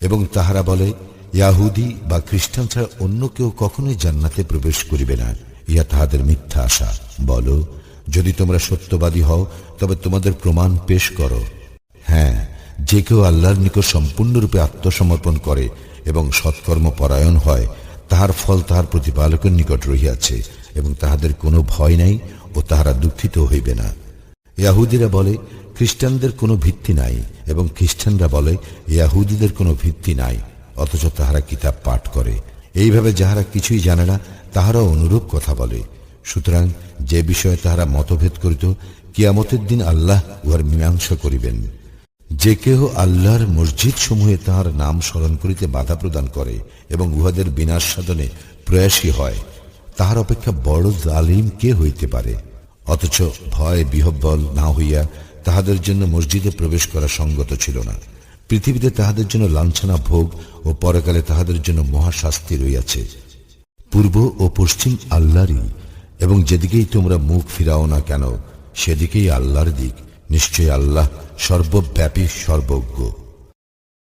এবং তাহারা বলে, ইয়াহুদি বা খ্রিস্টান ছাড়া অন্য কেউ কখনোই জান্নাতে প্রবেশ করিবে না। ইহা তাহাদের মিথ্যা আশা। বলো, যদি তোমরা সত্যবাদী হও, তবে তোমাদের প্রমাণ পেশ করো। হ্যাঁ যে কেউ আল্লাহর নিকট সম্পূর্ণরূপে আত্মসমর্পণ করে এবং সৎকর্ম পরায়ণ হয়, তাহার ফল তাহার প্রতিপালকের নিকট রহিয়াছে এবং তাহাদের কোনো ভয় নাই ও তাহারা দুঃখিত হইবে না। ইয়াহুদিরা বলে খ্রিস্টানদের কোনো ভিত্তি নাই এবং খ্রিস্টানরা বলে, ইয়াহুদিদের কোনো ভিত্তি নাই, অথচ তাহারা কিতাব পাঠ করে। এইভাবে যাহারা কিছুই জানে না তাহারা অনুরূপ কথা বলে। সুতরাং যে বিষয়ে তাহারা মতভেদ করিত, কিয়ামতের দিন আল্লাহ উহার মীমাংসা করিবেন। যে কেহ আল্লাহর মসজিদ সমূহে তাহার নাম স্মরণ করিতে বাধা প্রদান করে এবং উহাদের বিনাশ সাধনে প্রয়াসী হয়, তাহার অপেক্ষা বড় জালিম কে হইতে পারে? অথচ ভয় বিহব্বল না হইয়া তাহাদের জন্য মসজিদে প্রবেশ করা সঙ্গত ছিল না। পৃথিবীতে তাহাদের জন্য লাঞ্ছনা, ভোগ ও পরকালে তাহাদের জন্য মহাশাস্তি রইয়াছে পূর্ব ও পশ্চিম আল্লাহরই এবং যেদিকেই তোমরা মুখ ফিরাও না কেন, সেদিকেই আল্লাহর দিক। নিশ্চয়ই আল্লাহ সর্বব্যাপী, সর্বজ্ঞ।